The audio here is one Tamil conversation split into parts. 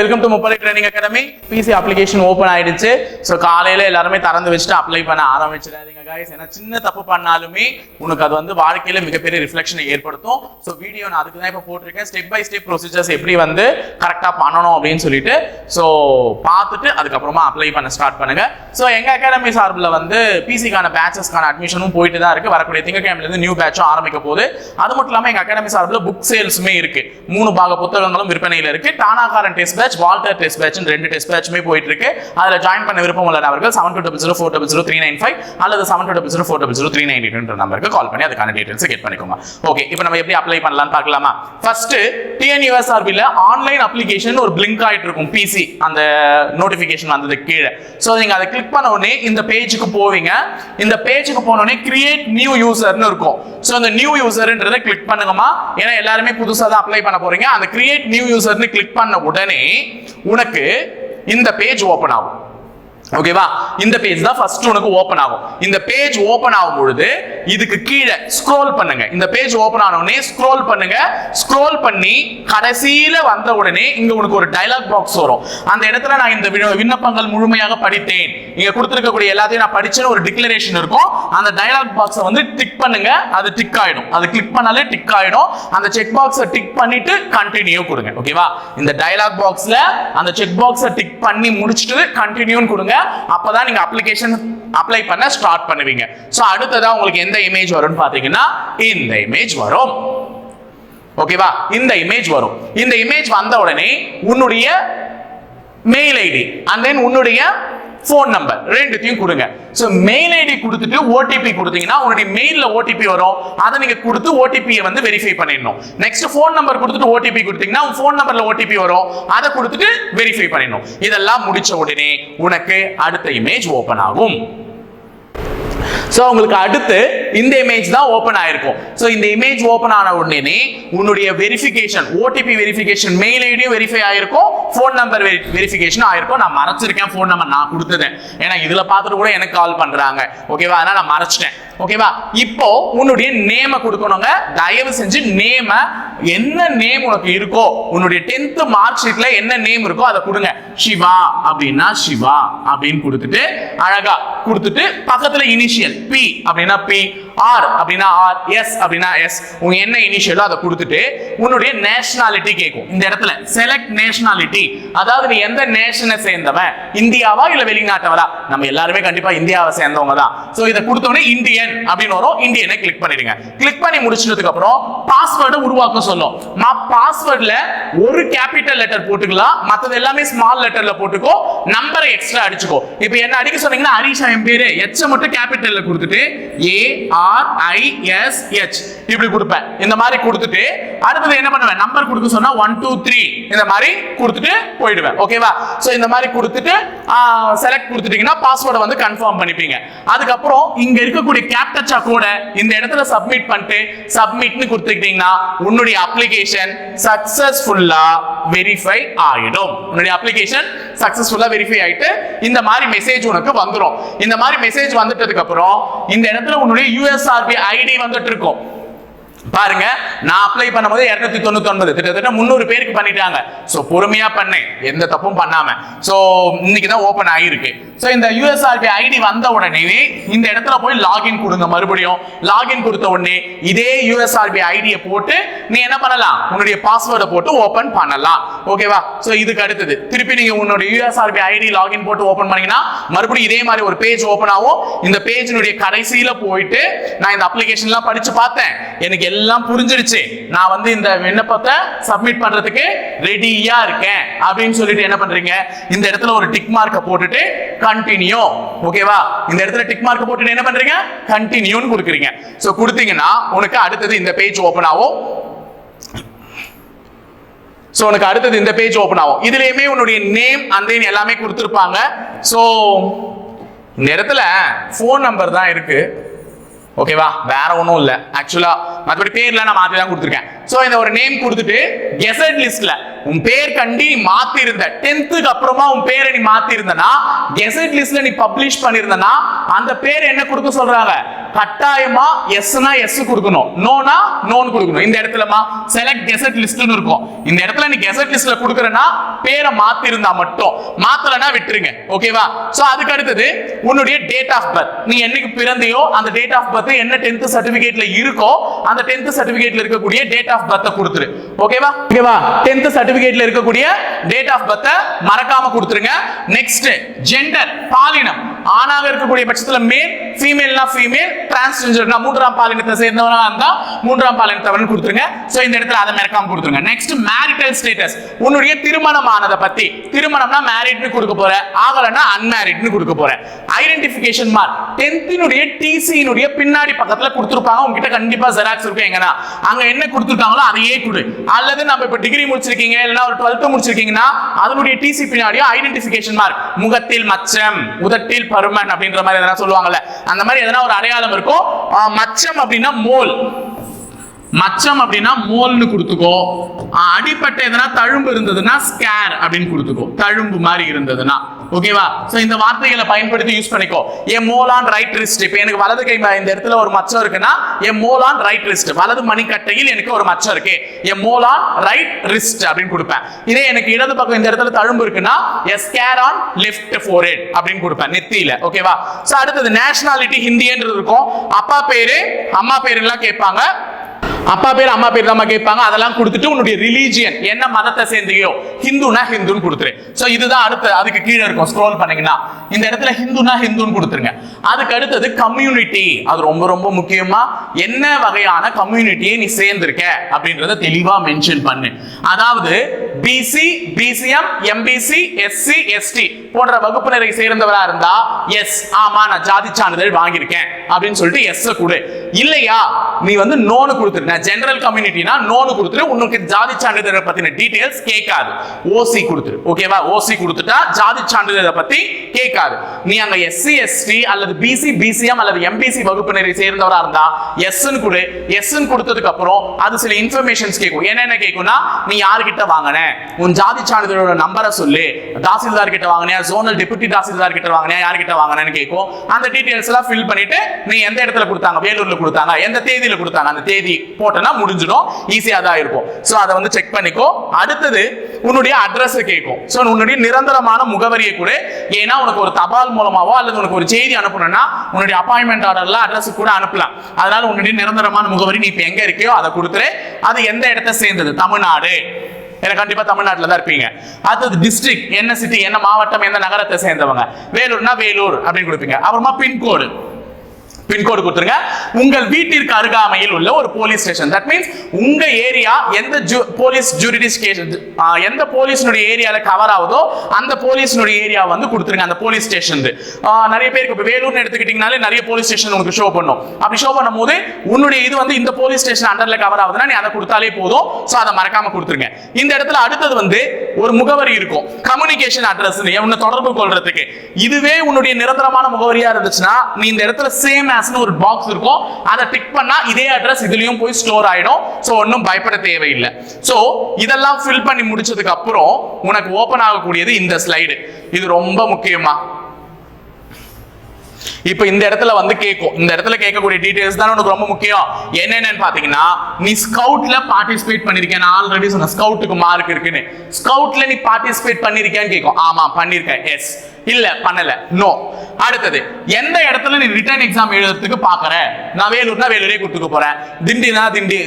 வெல்கம் டு முப்படை training academy PC application open ஆயிடுச்சு. ஸோ காலையில எல்லாருமே திறந்து வச்சுட்டு அப்ளை பண்ண ஆரம்பிச்சிடாதீங்க கைஸ் ஏன்னா சின்ன தப்பு பண்ணாலுமே உனக்கு அது வந்து வாழ்க்கையில மிகப்பெரிய ரிஃப்ளெக்ஷனை ஏற்படுத்தும். ஸோ வீடியோ நான் அதுக்கு தான் இப்போ போட்டிருக்கேன். ஸ்டெப் பை ஸ்டெப் ப்ரொசீஜர்ஸ் எப்படி வந்து கரெக்டாக பண்ணணும் அப்படின்னு சொல்லிட்டு ஸோ பார்த்துட்டு அதுக்கப்புறமா அப்ளை பண்ண ஸ்டார்ட் பண்ணுங்க. ஸோ எங்க அகாடமி சார்பில் வந்து பிசிக்கான பேச்சஸ்க்கான அட்மிஷனும் போயிட்டு தான் இருக்கு. வரக்கூடிய திங்கக்கிழமையிலேருந்து நியூ பேட்சும் ஆரம்பிக்க போகுது. அது மட்டும் இல்லாமல் எங்க அகாடமி சார்பில் புக் சேல்ஸுமே இருக்கு. மூணு பாக புத்தகங்களும் விற்பனையில் இருக்கு. Taanakkaran test batch Walter test batch ரெண்டு டெஸ்ட் பேட்சுமே போயிட்டு இருக்கு அதுல ஜாயின் பண்ண விருப்பம் உள்ள நபர்கள் seven two double zero four double zero three nine five அல்லது seven two double zero four double zero three nine எயிட்ன்ற நம்பருக்கு கால் பண்ணி அதுக்கான டீட்டெயில்ஸ் கெட் பண்ணிக்கோங்க. ஓகே இப்போ நம்ம எப்படி அப்ளை பண்ணலாம்னு பார்க்கலாமா? ஃபர்ஸ்ட் டிஎன்யூஎஸ்ஆர்பியில் ஆன்லைன் அப்ளிகேஷன் ஒரு பிளிங்க் ஆயிட்டு இருக்கும் பிசி அந்த நோட்டிஃபிகேஷன் வந்தது கீழே. ஸோ நீங்க அதை கிளிக் பண்ண உடனே இந்த பேஜுக்கு போவீங்க. இந்த பேஜுக்கு போன உடனே கிரியேட் நியூ யூசர்னு இருக்கும். ஸோ அந்த நியூ யூசர்ன்றதை கிளிக் பண்ணுங்கம்மா. ஏன்னா எல்லாருமே புதுசாக தான் அப்ளை பண்ண போறீங்க. அந்த கிரியேட் நியூ யூசர்னு கிளிக் பண்ண உடனே உனக்கு இந்த பேஜ் ஓப்பன் ஆகும். ஓகேவா இந்த பேஜ் தான் ஃபர்ஸ்ட் உனக்கு ஓபன் ஆகும். இந்த பேஜ் ஓபன் ஆகும் பொழுது இதுக்கு கீழே ஸ்க்ரோல் பண்ணுங்க. இந்த பேஜ் ஓபன் ஆனவுடனே ஸ்க்ரோல் பண்ணுங்க. ஸ்க்ரோல் பண்ணி கடைசியில வந்த உடனே இங்க உனக்கு ஒரு டயலாக் பாக்ஸ் வரும். அந்த இடத்துல நான் இந்த விண்ணப்பங்கள் முழுமையாக படித்தேன். இங்க கொடுத்துருக்கக்கூடிய எல்லாத்தையும் நான் படிச்சேன்னு ஒரு டிக்ளரேஷன் இருக்கும். அந்த டயலாக் பாக்ஸை வந்து டிக் பண்ணுங்க. அது டிக் ஆயிடும். அது கிளிக் பண்ணாலே டிக் ஆயிடும். அந்த செக் பாக்ஸை டிக் பண்ணிட்டு கண்டினியூ கொடுங்க. ஓகேவா இந்த டயலாக் பாக்ஸ்ல அந்த செக் பாக்ஸை டிக் பண்ணி முடிச்சிட்டு கண்டினியூன்னு கொடுங்க. அப்பதான் நீங்க அப்ளிகேஷன் அப்ளை பண்ண ஸ்டார்ட் பண்ணுவீங்க. சோ அடுத்ததா உங்களுக்கு எந்த இமேஜ் வரும்னு பாத்தீங்கன்னா இந்த இமேஜ் வரும். ஓகேவா இந்த இமேஜ் வரும். இந்த இமேஜ் வந்த உடனே உன்னுடைய மெயில் ஐடி அண்ட் தென் உன்னுடைய ஃபோன் நம்பர் ரெண்டுத்தையும் கொடுங்க. ஸோ மெயில் ஐடி கொடுத்துட்டு ஓடிபி கொடுத்தீங்கன்னா உங்களுடைய மெயிலில் ஓடிபி வரும். அதை நீங்கள் கொடுத்து ஓடிபியை வந்து வெரிஃபை பண்ணிடணும். நெக்ஸ்ட் ஃபோன் நம்பர் கொடுத்துட்டு ஓடிபி கொடுத்தீங்கன்னா ஃபோன் நம்பரில் ஓடிபி வரும். அதை கொடுத்துட்டு வெரிஃபை பண்ணிடணும். இதெல்லாம் முடிச்ச உடனே உனக்கு அடுத்த இமேஜ் ஓப்பன் ஆகும். ஸோ உங்களுக்கு அடுத்து இந்த இமேஜ் தான் ஓப்பன் ஆயிருக்கும். ஸோ இந்த இமேஜ் ஓப்பன் ஆன உடனே உன்னுடைய வெரிஃபிகேஷன் ஓடிபி வெரிஃபிகேஷன் மெயில் ஐடியும் வெரிஃபை ஆயிருக்கும். ஃபோன் நம்பர் வெரிஃபிகேஷன் ஆயிருக்கும். நான் மறைச்சிருக்கேன் ஃபோன் நம்பர் நான் கொடுத்துட்டேன் ஏன்னா இதில் பார்த்துட்டு கூட எனக்கு கால் பண்ணுறாங்க ஓகேவா அதனால் நான் மறைச்சிட்டேன். ஓகேவா இப்போ உன்னுடைய நேம கொடுக்கணுங்க. தயவு செஞ்சு நேம என்ன நேம் உனக்கு இருக்கோ உன்னுடைய டென்த் மார்க் ஷீட்ல என்ன நேம் இருக்கோ அதை கொடுங்க. சிவா அப்படின்னா சிவா அப்படின்னு கொடுத்துட்டு அழகா கொடுத்துட்டு பக்கத்துல இனிஷியல் பி அப்படின்னா பி ஆர் அப்படின்னா ஆர் எஸ் அப்படின்னா எஸ் உங்க என்ன இனிஷியலோ அதை கொடுத்துட்டு உன்னுடைய நேஷனாலிட்டி கேட்கும் இந்த இடத்துல செலக்ட் நேஷனாலிட்டி அதாவது நீ எந்த நேஷனை சேர்ந்தவன்? இந்தியாவா இல்ல வெளிநாட்டவரா நம்ம எல்லாருமே கண்டிப்பா இந்தியாவை சேர்ந்தவங்க தான் சோ இதை கொடுத்தோடனே இந்தியன் அப்படின்னு வரும். இந்தியனை கிளிக் பண்ணிடுங்க. கிளிக் பண்ணி முடிச்சதுக்கு அப்புறம் பாஸ்வேர்டை உருவாக்க சொல்லும். நான் பாஸ்வேர்டில் ஒரு கேபிட்டல் லெட்டர் போட்டுக்கலாம் மற்றது எல்லாமே ஸ்மால் லெட்டர்ல போட்டுக்கோ நம்பரை எக்ஸ்ட்ரா அடிச்சுக்கோ. இப்போ என்ன அடிக்க சொன்னீங்கன்னா ஹரிஷா என் பேரு. எச் மட்டும் கேபிட்டல்ல கொடுத்துட்டு A R I S H இப்படி கொடுப்பேன். இந்த மாதிரி கொடுத்துட்டு அடுத்தது என்ன பண்ணுவேன்? நம்பர் கொடுக்க சொன்னா ஒன் டூ த்ரீ இந்த மாதிரி கொடுத்துட்டு போயிடுவேன். ஓகேவா ஸோ இந்த மாதிரி கொடுத்துட்டு செலக்ட் கொடுத்துட்டீங்கன்னா பாஸ்வேர்டை வந்து கன்ஃபார்ம் பண்ணிப்பீங்க. அதுக்கப்புறம் இங்க இருக்கக்கூடிய கேப்டச்சா கூட இந்த இடத்துல சப்மிட் பண்ணிட்டு சப்மிட்னு கொடுத்துக்கிட்டீங்கன்னா உன்னுடைய அப்ளிகேஷன் சக்சஸ்ஃபுல்லா வெரிஃபை ஆயிடும். உன்னுடைய அப்ளிகேஷன் சக்சஸ்ஃபுல்லா வெரிஃபை ஆயிட்டு இந்த மாதிரி மெசேஜ் உனக்கு வந்துரும். இந்த மாதிரி மெசேஜ் வந்துட்டதுக்கு அப்புறம் இந்த இடத்துல உன்னுடைய யூஎஸ்ஆர்பி ஐடி வந்துட்டு இருக்கும் பாருங்க நான் அப்ளை பண்ணும்போது இருநூத்தி தொண்ணூத்தி ஒன்பது கிட்டத்தட்ட முந்நூறு பேருக்கு பண்ணிட்டாங்க. ஸோ பொறுமையா பண்ணேன் எந்த தப்பும் பண்ணாம. ஸோ இன்னைக்கு தான் ஓபன் ஆகிருக்கு ஸோ இந்த யூஎஸ்ஆர்பி ஐடி வந்த உடனே இந்த இடத்துல போய் லாகின் கொடுங்க மறுபடியும். லாகின் கொடுத்த உடனே இதே யூஎஸ்ஆர்பி ஐடியை போட்டு நீ என்ன பண்ணலாம்? உன்னுடைய பாஸ்வேர்டை போட்டு ஓபன் பண்ணலாம். ஓகேவா ஸோ இதுக்கு அடுத்தது. திருப்பி நீங்க உன்னுடைய யூஎஸ்ஆர்பி ஐடி லாகின் போட்டு ஓபன் பண்ணீங்கன்னா மறுபடியும் இதே மாதிரி ஒரு பேஜ் ஓபன் ஆகும். இந்த பேஜினுடைய கடைசியில போயிட்டு நான் இந்த அப்ளிகேஷன்லாம் படிச்சு பார்த்தேன். எனக்கு எல்லாம் புரிஞ்சிடுச்சு. நான் வந்து இந்த விண்ணப்பத்தை சப்மிட் பண்றதுக்கு ரெடியா இருக்கேன். அப்படின்னு சொல்லிட்டு என்ன பண்றீங்க? இந்த இடத்துல ஒரு டிக் மார்க்கை போட்டுட்டு கண்டினியூ ஓகேவா இந்த இடத்துல டிக் மார்க் போட்டுட்டு என்ன பண்றீங்க? கண்டினியூன்னு கொடுக்குறீங்க. சோ கொடுத்தீங்கன்னா உனக்கு அடுத்தது இந்த பேஜ் ஓபன் ஆகும். சோ உனக்கு அடுத்தது இந்த பேஜ் ஓபன் ஆகும். இதுலயுமே உன்னுடைய நேம் அந்த எல்லாமே கொடுத்துருப்பாங்க. சோ இந்த இடத்துல ஃபோன் நம்பர் தான் இருக்கு. ஓகேவா வேற ஒன்றும் இல்லை. ஆக்சுவலா மற்றபடி பேர்ல நான் மாத்தி தான் கொடுத்துருக்கேன். ஸோ இந்த ஒரு நேம் கொடுத்துட்டு கெசட் லிஸ்ட்ல உன் பேர் கண்டி மாத்தி இருந்த டென்த்துக்கு அப்புறமா உன் பேரை நீ மாத்தி இருந்தனா கெசட் லிஸ்ட்ல நீ பப்ளிஷ் பண்ணிருந்தனா அந்த பேர் என்ன கொடுக்க சொல்றாங்க? கட்டாயமா எஸ்னா எஸ் கொடுக்கணும். நோனா நோன் கொடுக்கணும். இந்த இடத்துலமா செலக்ட் கெசட் லிஸ்ட்னு இருக்கும். இந்த இடத்துல நீ கெசட் லிஸ்ட்ல கொடுக்கறனா பேரை மாத்திருந்தா மட்டும். மாத்தலனா விட்டுருங்க. ஓகேவா சோ அதுக்கு அடுத்தது உன்னுடைய டேட் ஆஃப் பர்த் நீ என்னைக்கு பிறந்தியோ அந்த டேட் ஆஃப் பர்த் என்ன 10th சர்டிபிகேட்ல இருக்கோ அந்த 10th சர்டிபிகேட்ல இருக்கக்கூடிய டேட் ஆஃப் பர்த்தை கொடுத்துரு. ஓகேவா ஓகேவா 10th சர்டிபிகேட்ல இருக்கக்கூடிய டேட் ஆஃப் பர்த்தை மறக்காம கொடுத்துருங்க. நெக்ஸ்ட் ஜெண்டர் பாலினம். ஆணாக இருக்கக்கூடிய பட்சத்துல மேல் ஃபீமேல்னா ஃபீமேல் டிரான்ஸ்ஜெண்டர்னா மூன்றாம் பாலினத்தை சேர்ந்தவனா இருந்தா மூன்றாம் பாலினத்தவன் கொடுத்துருங்க. சோ இந்த இடத்துல அதை மறக்காம கொடுத்துருங்க. நெக்ஸ்ட் மேரிட்டல் ஸ்டேட்டஸ் உன்னுடைய திருமணம் ஆனதை பத்தி. திருமணம்னா மேரிட்னு கொடுக்க போற. ஆகலன்னா அன்மேரிட்னு கொடுக்க போற. ஐடென்டிபிகேஷன் மார்க் டென்த்தினுடைய டிசியினுடைய பின்னாடி பக்கத்துல கொடுத்துருப்பாங்க. உங்ககிட்ட கண்டிப்பா ஜெராக்ஸ் இருக்கும் எங்கன்னா. அங்க என்ன கொடுத்துருக்காங்களோ அதையே கொடு. அல்லது நம்ம இப்ப டிகிரி முடிச்சிருக்கீங்க இல்லைன்னா ஒரு டுவெல்த் முடிச்சிருக்கீங்கன்னா அதனுடைய டிசி பின்னாடியோ ஐடென்டிபிகேஷன் மார்க் முகத்தில் மச்சம் உதட்டில் பருமன் அப்படின்ற மாதிரி எதனா சொல்லுவாங்கல்ல. அந்த மாதிரி எதனா ஒரு அடையாளம் இருக்கும் கொடுத்துக்கோ. மச்சம் அப்படின்னா மோல். மச்சம் அப்படின்னா மோல்னு கொடுத்துக்கோ. அடிப்பட்ட எதனா தழும்பு இருந்ததுன்னா ஸ்கேர் அப்படின்னு கொடுத்துக்கோ. தழும்பு மாதிரி இருந்ததுன்னா. ஓகேவா? ஸோ இந்த வார்த்தைகளை பயன்படுத்தி யூஸ் பண்ணிக்கோ. என் மோலான் ரைட் ரிஸ்ட் இப்போ எனக்கு வலது கை இந்த இடத்துல ஒரு மச்சம் இருக்குன்னா என் மோலான் ரைட் ரிஸ்ட் வலது மணிக்கட்டையில் எனக்கு ஒரு மச்சம் இருக்கு. என் மோலான் ரைட் ரிஸ்ட் அப்படின்னு கொடுப்பேன். இதே எனக்கு இடது பக்கம் இந்த இடத்துல தழும்பு இருக்குன்னா scar on left forehead அப்படின்னு கொடுப்பேன் நெத்தியில. ஓகேவா? ஸோ அடுத்தது நேஷனாலிட்டி ஹிந்தின்றது இருக்கும். அப்பா பேரு அம்மா பேருலாம் கேட்பாங்க. அப்பா பேர் அம்மா பேர் தான் கேட்பாங்க. அதெல்லாம் கொடுத்துட்டு உன்னுடைய ரிலீஜியன் என்ன மதத்தை சேர்ந்தியோ ஹிந்துனா ஹிந்துன்னு கொடுத்துரு. ஸோ இதுதான் அடுத்து அதுக்கு கீழே இருக்கும். ஸ்க்ரோல் பண்ணீங்கன்னா இந்த இடத்துல ஹிந்துனா ஹிந்துன்னு கொடுத்துருங்க. அதுக்கு அடுத்தது கம்யூனிட்டி அது ரொம்ப ரொம்ப முக்கியமா என்ன வகையான கம்யூனிட்டியை நீ சேர்ந்திருக்க? அப்படின்றத தெளிவா மென்ஷன் பண்ணு. அதாவது BC BCM MBC SC ST போன்ற வகுப்பினரை சேர்ந்தவரா இருந்தா எஸ் ஆமா நான் ஜாதி சான்றிதழ் வாங்கியிருக்கேன் அப்படின்னு சொல்லிட்டு எஸ் கொடு. இல்லையா? நீ வந்து நோனு கொடுத்துரு. நான் ஜெனரல் கம்யூனிட்டினா நோனு கொடுத்துரு. உனக்கு ஜாதி சான்றிதழை பத்தின டீடைல்ஸ் கேட்காது. ஓசி கொடுத்துரு. ஓகேவா ஓசி கொடுத்துட்டா ஜாதி சான்றிதழை பத்தி கேட்காது. நீ அங்க எஸ்சி எஸ்டி அல்லது பிசி பிசிஎம் அல்லது எம்பிசி வகுப்பினரை சேர்ந்தவரா இருந்தா எஸ்ன்னு கொடு. எஸ்ன்னு கொடுத்ததுக்கு அப்புறம் அது சில இன்ஃபர்மேஷன்ஸ் கேட்கும். என்னென்ன கேட்கும்னா நீ யாருக்கிட்ட வாங்கின? உன் ஜாதி சான்றிதழோட நம்பரை சொல்லு. தாசில்தார் கிட்ட வாங்கினியா ஜோனல் டெபுட்டி தாசில்தார் கிட்ட வாங்கினியா? யார்கிட்ட வாங்கினேன்னு கேட்கும். அந்த டீடைல்ஸ் எல்லாம் ஃபில் பண்ணிட்டு நீ எந்த இடத்துல கொடுத்தாங்க? வேலூர்ல கொடுத்தாங்க. எந்த தேதியில கொடுத்தாங்க? அந்த தேதி போட்டோன்னா முடிஞ்சிடும். ஈஸியா தான் இருக்கும். சோ அதை வந்து செக் பண்ணிக்கோ. அடுத்தது உன்னுடைய அட்ரஸ் கேட்கும். சோ உன்னுடைய நிரந்தரமான முகவரியை கூட. ஏன்னா உனக்கு ஒரு தபால் மூலமாவோ அல்லது உனக்கு ஒரு செய்தி அனுப்பணும்னா உன்னுடைய அப்பாயின்மெண்ட் ஆர்டர்ல அட்ரஸ் கூட அனுப்பலாம். அதனால உன்னுடைய நிரந்தரமான முகவரி நீ இப்ப எங்க இருக்கியோ அதை கொடுத்துரு. அது எந்த இடத்த சேர்ந்தது? தமிழ்நாடு. ஏன்னா கண்டிப்பா தமிழ்நாட்டில் தான் இருப்பீங்க. அடுத்தது டிஸ்ட்ரிக்ட் என்ன சிட்டி என்ன மாவட்டம் எந்த நகரத்தை சேர்ந்தவங்க? வேலூர்னா வேலூர் அப்படின்னு கொடுப்பீங்க. அப்புறமா பின்கோடு. பின்கோடு கொடுத்துருங்க. உங்கள் வீட்டிற்கு அருகாமையில் உள்ள ஒரு போலீஸ் ஸ்டேஷன் தட் மீன்ஸ் உங்க ஏரியா எந்த போலீஸ் ஜூரிடிஸ்கேஷன் எந்த போலீஸ்னுடைய ஏரியால கவர் ஆகுதோ அந்த போலீஸ்னுடைய ஏரியா வந்து கொடுத்துருங்க அந்த போலீஸ் ஸ்டேஷன் நிறைய பேருக்கு இப்போ வேலூர்னு எடுத்துக்கிட்டீங்கனாலே நிறைய போலீஸ் ஸ்டேஷன் உங்களுக்கு ஷோ பண்ணும். அப்படி ஷோ பண்ணும்போது உன்னுடைய இது வந்து இந்த போலீஸ் ஸ்டேஷன் அண்டர்ல கவர் ஆகுதுன்னா நீ அதை கொடுத்தாலே போதும். ஸோ அதை மறக்காம கொடுத்துருங்க. இந்த இடத்துல அடுத்தது வந்து ஒரு முகவரி இருக்கும். கம்யூனிகேஷன் அட்ரஸ் உன்னை தொடர்பு கொள்றதுக்கு. இதுவே உன்னுடைய நிரந்தரமான முகவரியா இருந்துச்சுன்னா நீ இந்த இடத்துல சேம் அட்ரஸ்னு ஒரு பாக்ஸ் இருக்கும். அதை டிக் பண்ணா இதே அட்ரஸ் இதுலயும் போய் ஸ்டோர் ஆயிடும். சோ ஒன்றும் பயப்பட தேவையில்லை. சோ இதெல்லாம் ஃபில் பண்ணி முடிச்சதுக்கு அப்புறம் உனக்கு ஓபன் ஆகக்கூடியது இந்த ஸ்லைடு இது ரொம்ப முக்கியமா. இப்போ இந்த இடத்துல வந்து கேட்கும் இந்த இடத்துல கேட்கக்கூடிய டீடைல்ஸ் தான் உனக்கு ரொம்ப முக்கியம். என்னென்னு பாத்தீங்கன்னா நீ ஸ்கவுட்ல பார்ட்டிசிபேட் பண்ணிருக்கேன் நான் ஆல்ரெடி சொன்ன ஸ்கவுட்டுக்கு மார்க் இருக்குன்னு. ஸ்கவுட்ல நீ பார்ட்டிசிபேட் பண்ணிருக்கியான்னு கேட்கும் ஆமா பண்ணிருக்கேன். எஸ் இல்ல பண்ணல. நோ அடுத்தது எந்த இடத்துல நீ ரிட்டர்ன் எக்ஸாம் எழுதுறதுக்கு பாக்குற நான் வேலூர்னா வேலூரே கூட்டுக்கு போறேன். திண்டினா திண்டி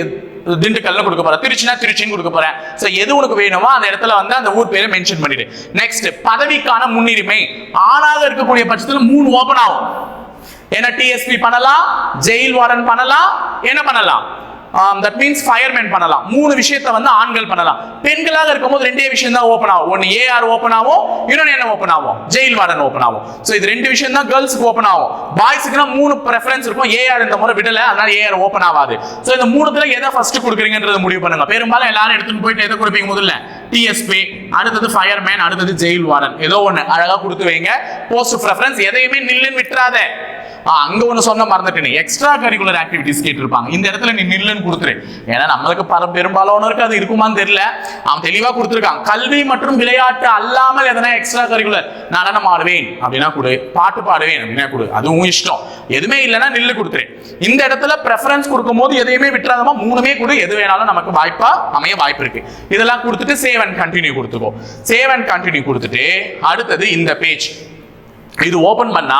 திண்டுக்கல்ல கொடுக்க போறேன். திருச்சினா திருச்சின்னு கொடுக்க போறேன். சோ எது உனக்கு வேணுமோ அந்த இடத்துல வந்து அந்த ஊர் பேரை மென்ஷன் பண்ணிடு. நெக்ஸ்ட் பதவிக்கான முன்னுரிமை. ஆணாக இருக்கக்கூடிய பட்சத்துல மூணு ஓபன் ஆகும். ஏன்னா டிஎஸ்பி பண்ணலாம் ஜெயில் வாரன் பண்ணலாம் என்ன பண்ணலாம்? தட் மீன்ஸ் ஃபயர்மேன் பண்ணலாம். மூணு விஷயத்த வந்து ஆண்கள் பண்ணலாம். பெண்களாக இருக்கும்போது ரெண்டே விஷயம் தான் ஓப்பன் ஆகும். ஒன்று ஏஆர் ஓப்பன் ஆகும் இன்னொன்று என்ன ஓப்பன் ஆகும்? ஜெயில் வார்டன் ஓப்பன் ஆகும். ஸோ இது ரெண்டு விஷயம் தான் கேர்ள்ஸுக்கு ஓப்பன் ஆகும். பாய்ஸுக்குனா மூணு ப்ரெஃபரன்ஸ் இருக்கும். ஏஆர் இந்த முறை விடல அதனால ஏஆர் ஓப்பன் ஆகாது. ஸோ இந்த மூணுத்துல எதை ஃபர்ஸ்ட் கொடுக்குறீங்கன்றத முடிவு பண்ணுங்க. பெரும்பாலும் எல்லாரும் எடுத்துட்டு போயிட்டு எதை கொடுப்பீங்க முதல்ல? டிஎஸ்பி அடுத்தது ஃபயர்மேன் அடுத்தது ஜெயில் வார்டன் ஏதோ ஒன்று அழகாக கொடுத்து வைங்க. போஸ்ட் ப்ரெஃபரன்ஸ் எதையுமே நில்லுன்னு விட்டுறாத. அங்க ஒண்ணு சொன்ன மறந்துட்டேன் எக்ஸ்ட்ரா கரிக்குலர் ஆக்டிவிட்டிஸ் கேட்டிருப்பாங்க. இந்த இடத்துல நீ நில்லுன்னு கொடுத்துரு. ஏன்னா நம்மளுக்கு பல பெரும்பாலானோருக்கு அது இருக்குமான்னு தெரியல. அவன் தெளிவா கொடுத்துருக்கான். கல்வி மற்றும் விளையாட்டு அல்லாமல் எதனா எக்ஸ்ட்ரா கரிக்குலர் நடனம் ஆடுவேன் அப்படின்னா கொடு. பாட்டு பாடுவேன் அப்படின்னா கொடு. அதுவும் இஷ்டம். எதுவுமே இல்லைன்னா நில்லு கொடுத்துரு. இந்த இடத்துல ப்ரெஃபரன்ஸ் கொடுக்கும் போது எதையுமே விட்டுறாதமா மூணுமே கொடு. எது வேணாலும் நமக்கு வாய்ப்பா அமைய வாய்ப்பு இருக்கு. இதெல்லாம் கொடுத்துட்டு சேவ் அண்ட் கண்டினியூ கொடுத்துக்கோ. சேவ் அண்ட் கண்டினியூ கொடுத்துட்டு அடுத்தது இந்த பேஜ் இது ஓபன் பண்ணா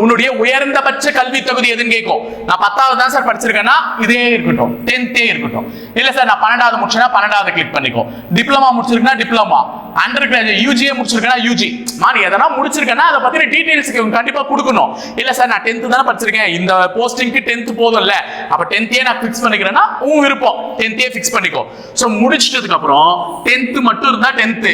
உன்னுடைய உயர்ந்தபட்ச கல்வி தகுதி எதுன்னு கேட்கும். நான் பத்தாவது தான் சார் படிச்சிருக்கேன்னா இதே இருக்கட்டும். டென்த்தே இருக்கட்டும். இல்ல சார் நான் பன்னெண்டாவது முடிச்சேன்னா பன்னெண்டாவது கிளிக் பண்ணிக்கோ. டிப்ளமா முடிச்சிருக்கேன்னா டிப்ளமா அண்டர் கிராஜுவேட் யூஜியே முடிச்சிருக்கேன்னா யூஜி மாதிரி எதனா முடிச்சிருக்கேன்னா அதை பத்தின டீடைல்ஸ் கண்டிப்பா கொடுக்கணும். இல்ல சார் நான் டென்த் தானே படிச்சிருக்கேன். இந்த போஸ்டிங்க்கு டென்த் போதும்ல. அப்ப டென்த்தே நான் ஃபிக்ஸ் பண்ணிக்கிறேன்னா உன் விருப்பம். டென்த்தே ஃபிக்ஸ் பண்ணிக்கோ. ஸோ முடிச்சிட்டதுக்கு அப்புறம் டென்த் மட்டும் இருந்தா டென்த்து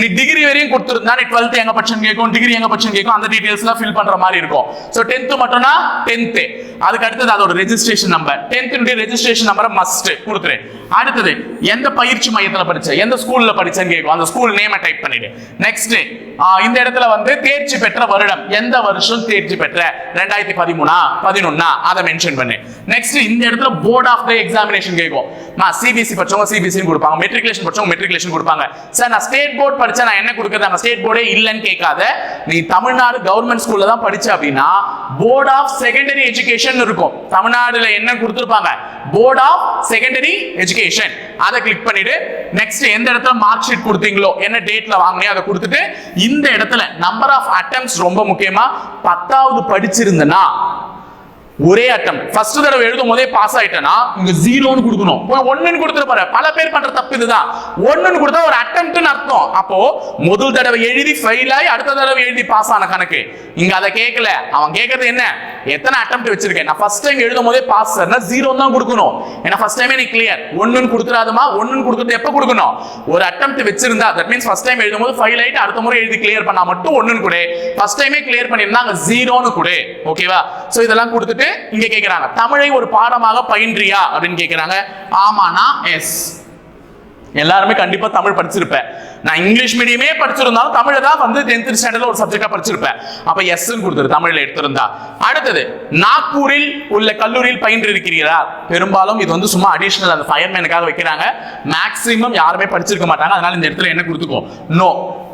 நீ டிகிரி வரையும் கொடுத்துருந்தா நீ டுவெல்த் எங்க பட்சம் கேட்கும் டிகிரி எங்க பட்சம் கேட்கும் அந்த டீடைல்ஸ்லாம் ஃபில் பண்ற மாதிரி இருக்கும். ஸோ டென்த் மட்டும்னா டென்த்து அதுக்கு அடுத்தது அதோட ரெஜிஸ்ட்ரேஷன் நம்பர் டென்த்துடைய ரெஜிஸ்ட்ரேஷன் நம்பரை மஸ்ட் கொடுத்துரு. அடுத்தது எந்த பயிற்சி மையத்தில் படிச்ச எந்த ஸ்கூல்ல படிச்சேன்னு கேட்கும் அந்த ஸ்கூல் நேமை டைப் பண்ணிடு. நெக்ஸ்ட் இந்த இடத்துல வந்து தேர்ச்சி பெற்ற வருடம். எந்த வருஷம் தேர்ச்சி பெற்ற? ரெண்டாயிரத்தி பதிமூணா பதினொன்னா? அதை மென்ஷன் பண்ணு. நெக்ஸ்ட் இந்த இடத்துல போர்ட் ஆஃப் த எக்ஸாமினேஷன் கேட்கும் நான் சிபிஎஸ்சி படிச்சவங்க சிபிஎஸ்சி கொடுப்பாங்க. மெட்ரிகுலேஷன் படிச்சவங்க மெட்ரிகுலேஷன் கொடுப்பாங்க. சார் நான் ஸ்டேட் போர்ட் படிச்சா நான் என்ன கொடுக்குறது? அங்க ஸ்டேட் போர்டே இல்லைன்னு கேட்காத. நீ தமிழ்நாடு கவர்மெண்ட் ஸ்கூல்ல தான் படிச்ச அப்படின்னா போர்ட் ஆஃப் செகண்டரி எஜுகேஷன் இருக்கும். தமிழ்நாடுல என்ன கொடுத்துருப்பாங்க? போர்ட் ஆஃப் செகண்டரி எஜுகேஷன் அதை கிளிக் பண்ணிட்டு நெக்ஸ்ட் எந்த இடத்துல மார்க் ஷீட் கொடுத்தீங்களோ என்ன டேட்ல வாங்கினே அதை கொடுத்துட்டு இந்த இடத்துல நம்பர் ஆஃப் அட்டம்ஸ் ரொம்ப முக்கியமா பத்தாவது படிச்சிருந்தனா ஒரே அட்டம் ஃபர்ஸ்ட் தடவை எழுதும் போதே பாஸ் ஆயிட்டேனா இங்க ஜீரோன்னு கொடுக்கணும். ஒன்னுன்னு கொடுத்துருப்பாரு பாரு. பல பேர் பண்ற தப்பு இதுதான். ஒன்னுன்னு கொடுத்தா ஒரு அட்டம்ப்ட்னு அர்த்தம். அப்போ முதல் தடவை எழுதி ஃபெயில் ஆகி அடுத்த தடவை எழுதி பாஸ் ஆன கணக்கு. இங்க அதை கேட்கல. அவன் கேட்கறது என்ன? எத்தனை அட்டம்ப்ட் வச்சிருக்கேன்? நான் ஃபர்ஸ்ட் டைம் எழுதும் போதே பாஸ் சார்னா ஜீரோ தான் கொடுக்கணும். ஏன்னா ஃபர்ஸ்ட் டைமே நீ கிளியர் ஒன்னுன்னு கொடுத்துடாதமா ஒன்னுன்னு கொடுக்கறது எப்ப கொடுக்கணும்? ஒரு அட்டம்ப்ட் வச்சிருந்தா தட் மீன்ஸ் ஃபர்ஸ்ட் டைம் எழுதும் போது ஃபைல் ஆயிட்டு அடுத்த முறை எழுதி கிளியர் பண்ணா மட்டும் ஒன்னுன்னு கொடு. ஃபர்ஸ்ட் டைமே கிளியர் பண்ணியிருந்தா அங்க ஜீரோன்னு கொடு. ஓகேவா சோ இதெல்லாம் கொடுத்துட்டு இங்க கேக்குறாங்க. தமிழை ஒரு பாடமாக பயின்றியா? அப்படின்னு கேக்குறாங்க. ஆமானா எஸ் எல்லாருமே கண்டிப்பா தமிழ் படிச்சிருப்பேன். நான் இங்கிலீஷ் மீடியமே படிச்சிருந்தாலும் தமிழை தான் வந்து டென்த் ஸ்டாண்டர்ட்ல ஒரு சப்ஜெக்டா படிச்சிருப்பேன். அப்ப எஸ் கொடுத்துரு தமிழ்ல எடுத்திருந்தா. அடுத்தது நாக்பூரில் உள்ள கல்லூரியில் பயின்று இருக்கிறீரா பெரும்பாலும் இது வந்து சும்மா அடிஷனல் அந்த ஃபயர்மேனுக்காக வைக்கிறாங்க. மேக்ஸிமம் யாருமே படிச்சிருக்க மாட்டாங்க. அதனால இந்த இடத்துல என்ன கொடுத்துக்கோ நோ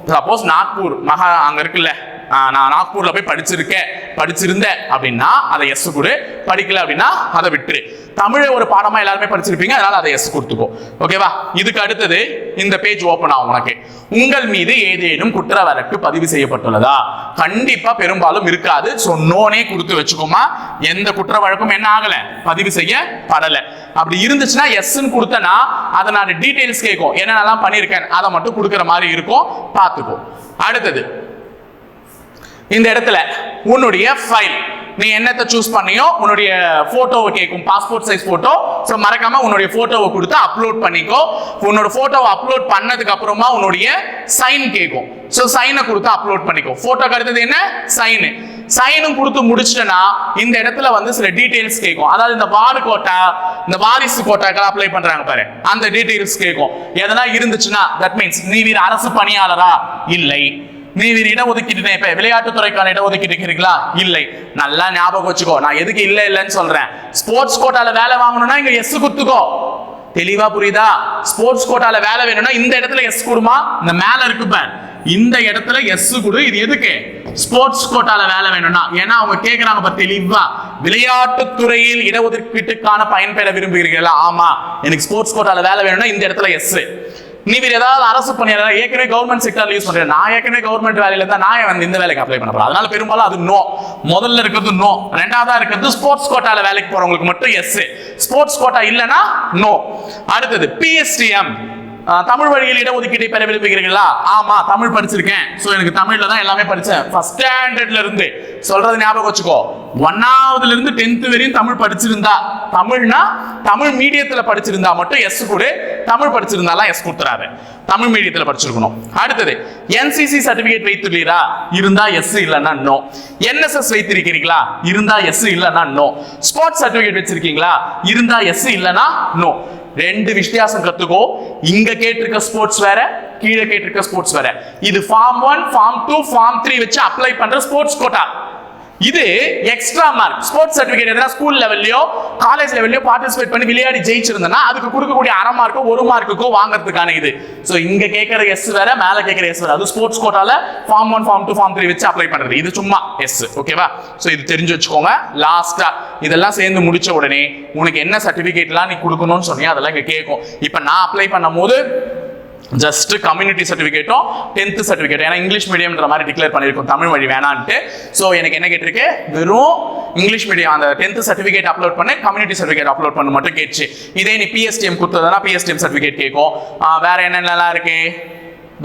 சப்போஸ் நாக்பூர் மகா அங்க இருக்குல்ல. நான் நாக்பூர்ல போய் படிச்சிருக்கேன் படிச்சிருந்த அப்படின்னா அதை எஸ் கொடு. படிக்கல அப்படின்னா அதை விட்டுரு. தமிழை ஒரு பாடமா எல்லாருமே படிச்சிருப்பீங்க அதனால அதை எஸ் கொடுத்துக்கோ. ஓகேவா இதுக்கு அடுத்தது இந்த பேஜ் ஓபன் ஆகும் உனக்கு. உங்கள் மீது ஏதேனும் குற்ற வழக்கு பதிவு செய்யப்பட்டுள்ளதா? கண்டிப்பா பெரும்பாலும் இருக்காது. ஸோ நோனே கொடுத்து வச்சுக்கோமா. எந்த குற்ற வழக்கும் என்ன ஆகல? பதிவு செய்யப்படல. அப்படி இருந்துச்சுன்னா எஸ்ன்னு கொடுத்தனா அதை நான் டீடைல்ஸ் கேட்கும் என்னென்னலாம் பண்ணியிருக்கேன் அதை மட்டும் கொடுக்குற மாதிரி இருக்கும் பார்த்துக்கோ. அடுத்தது இந்த இடத்துல உன்னுடைய ஃபைல் நீ என்னத்தை சூஸ் பண்ணியோ உன்னுடைய போட்டோவை கேட்கும் பாஸ்போர்ட் சைஸ் போட்டோ ஸோ மறக்காம உன்னுடைய போட்டோவை கொடுத்து அப்லோட் பண்ணிக்கோ. உன்னோட போட்டோவை அப்லோட் பண்ணதுக்கு அப்புறமா உன்னுடைய சைன் கேட்கும் ஸோ சைனை கொடுத்து அப்லோட் பண்ணிக்கோ. போட்டோக்கு அடுத்தது என்ன? சைனு சைனும் கொடுத்து முடிச்சிட்டனா இந்த இடத்துல வந்து சில டீடைல்ஸ் கேட்கும் அதாவது இந்த வார்டு கோட்டா இந்த வாரிசு கோட்டாக்கெல்லாம் அப்ளை பண்றாங்க பாரு. அந்த டீடைல்ஸ் கேட்கும் எதனா இருந்துச்சுன்னா தட் மீன்ஸ் நீ வீர அரசு பணியாளரா? இல்லை. நீ வீர் இடஒதுக்கீடு இப்ப விளையாட்டுத்துறைக்கான இடஒதுக்கீடு இருக்கிறீங்களா இல்லை. நல்லா ஞாபகம் வச்சுக்கோ. நான் எதுக்கு இல்ல இல்லைன்னு சொல்றேன். ஸ்போர்ட்ஸ் கோட்டால வேலை வாங்கணும்னா இங்க எஸ் குத்துக்கோ தெளிவா புரியுதா? ஸ்போர்ட்ஸ் கோட்டால வேலை வேணும்னா இந்த இடத்துல எஸ் கொடுமா? இந்த மேல இருக்கு இந்த இடத்துல எஸ் கொடு. இது எதுக்கு? ஸ்போர்ட்ஸ் கோட்டால வேலை வேணும்னா. ஏன்னா அவங்க கேக்குறாங்க பார் தெளிவா. விளையாட்டு துறையில் இடஒதுக்கீட்டுக்கான பயன்பெற விரும்புகிறீர்களா? ஆமா. எனக்கு ஸ்போர்ட்ஸ் கோட்டால வேலை வேணும்னா இந்த இடத்துல எஸ் நீ வேறு ஏதாவது அரசு பணியாளர் ஏற்கனவே கவர்மெண்ட் செக்டர்ல யூஸ் பண்றேன் நான் ஏற்கனவே கவர்மெண்ட் வேலையில இருந்தா நான் வந்து இந்த வேலைக்கு அப்ளை பண்ண அதனால பெரும்பாலும் அது நோ முதல்ல இருக்கிறது நோ ரெண்டாவதா இருக்கிறது ஸ்போர்ட்ஸ் கோட்டால வேலைக்கு போறவங்களுக்கு மட்டும் எஸ் ஸ்போர்ட்ஸ் கோட்டா இல்லைன்னா நோ அடுத்தது பிஎஸ்டிஎம் தமிழ் வழியில் இடஒதுக்கீட்டை பெற விரும்புகிறீர்களா? ஆமா தமிழ் படிச்சிருக்கேன். சோ எனக்கு தமிழ்ல தான் எல்லாமே படிச்சேன். ஃபர்ஸ்ட் ஸ்டாண்டர்ட்ல இருந்து. சொல்றது ஞாபகம் வச்சுக்கோ. ஒன்னாவதுல இருந்து டென்த் வரையும் தமிழ் படிச்சிருந்தா தமிழ்னா தமிழ் மீடியத்துல படிச்சிருந்தா மட்டும் எஸ் கூட தமிழ் படிச்சிருந்தாலாம் எஸ் கொடுத்துறாரு. தமிழ் மீடியத்துல படிச்சிருக்கணும். அடுத்தது என்சிசி சர்டிபிகேட் வைத்துள்ளீரா? இருந்தா எஸ் இல்லைன்னா நோ என்எஸ்எஸ் வைத்திருக்கிறீங்களா இருந்தா எஸ் இல்லைன்னா நோ ஸ்போர்ட்ஸ் சர்டிபிகேட் வச்சிருக்கீங்களா? இருந்தா எஸ் இல்லைன்னா நோ ரெண்டு வித்தியாசம் கத்துக்கோ. இங்க கேட்டிருக்க ஸ்போர்ட்ஸ் வேற கீழே கேட்டிருக்க ஸ்போர்ட்ஸ் வேற. இது form one form two form three வச்சு அப்ளை பண்ற ஸ்போர்ட்ஸ் கோட்டா இது எக்ஸ்ட்ரா மார்க் ஸ்போர்ட்ஸ் சர்டிபிகேட் எதனா ஸ்கூல் லெவல்லையோ காலேஜ் லெவல்லையோ பார்ட்டிசிபேட் பண்ணி விளையாடி ஜெயிச்சிருந்தனா அதுக்கு கொடுக்கக்கூடிய அரை மார்க்கோ ஒரு மார்க்குக்கோ வாங்குறதுக்கான இது. ஸோ இங்க கேட்கற எஸ் வேற மேல கேட்கற எஸ் வேற. அது sports கோட்டால form one form two form three வச்சு அப்ளை பண்றது. இது சும்மா எஸ் ஓகேவா ஸோ இது தெரிஞ்சு வச்சுக்கோங்க. லாஸ்டா இதெல்லாம் சேர்ந்து முடிச்ச உடனே உனக்கு என்ன சர்டிபிகேட்லாம் நீ கொடுக்கணும்னு சொன்னியோ அதெல்லாம் இங்க கேட்கும் இப்போ நான் அப்ளை பண்ணும்போது ஜஸ்ட் கம்யூனிட்டி சர்டிஃபிகேட்டும் டென்த் சர்டிஃபிகேட் ஏன்னா இங்கிலீஷ் மீடியம்ன்ற மாதிரி டிக்ளேர் பண்ணியிருக்கோம் தமிழ் வழி வேணான்ட்டு. ஸோ எனக்கு என்ன கேட்டிருக்கு? வெறும் இங்கிலீஷ் மீடியம் அந்த டென்த் சர்டிஃபிகேட் அப்லோட் பண்ணி கம்யூனிட்டி சர்டிஃபிகேட் அப்லோட் பண்ண மட்டும் கேட்டுச்சு. இதே நீ பிஎஸ்டிஎம் கொடுத்ததுனா பிஎஸ்டிஎம் சர்டிஃபிகேட் கேட்கும் வேற என்னென்னலாம் இருக்கு?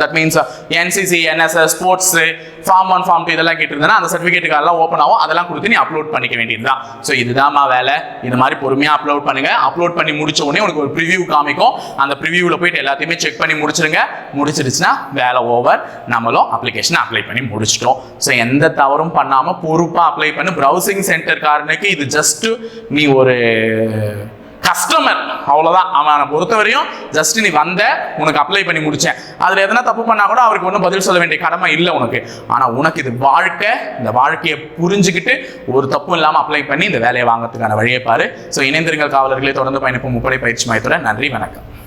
That means NCC NSS sports form one form two இதெல்லாம் கேட்டிருந்தேன்னா அந்த சர்டிஃபிகேட்டுக்கெல்லாம் ஓப்பன் ஆகும். அதெல்லாம் கொடுத்து நீ அப்லோட் பண்ணிக்க வேண்டியதுதான் ஸோ இதுதான்மா வேலை. இது மாதிரி பொறுமையாக அப்லோட் பண்ணுங்க. அப்லோட் பண்ணி முடிச்ச உடனே உனக்கு ஒரு ப்ரிவியூ காமிக்கும். அந்த ப்ரிவியூவில் போயிட்டு எல்லாத்தையுமே செக் பண்ணி முடிச்சிருங்க. முடிச்சிருச்சுன்னா வேலை ஓவர் நம்மளும் அப்ளிகேஷன் அப்ளை பண்ணி முடிச்சிட்டோம். ஸோ எந்த தவறும் பண்ணாமல் பொறுப்பாக அப்ளை பண்ணி. ப்ரௌசிங் சென்டர்காரனுக்கு இது ஜஸ்ட் நீ ஒரு கஸ்டமர் அவ்வளோதான் அவனை பொறுத்தவரையும் ஜஸ்ட் நீ வந்த உனக்கு அப்ளை பண்ணி முடிச்சேன். அதில் எதனா தப்பு பண்ணா கூட அவருக்கு ஒன்றும் பதில் சொல்ல வேண்டிய கடமை இல்லை உனக்கு. ஆனால் உனக்கு இது வாழ்க்கை. இந்த வாழ்க்கையை புரிஞ்சுக்கிட்டு ஒரு தப்பும் இல்லாமல் அப்ளை பண்ணி இந்த வேலையை வாங்குறதுக்கான வழியை பாரு. ஸோ இணைந்திருங்கள் காவலர்களே. தொடர்ந்து பயணிப்போம். முப்படை பயிற்சி மையத்துடன் நன்றி வணக்கம்.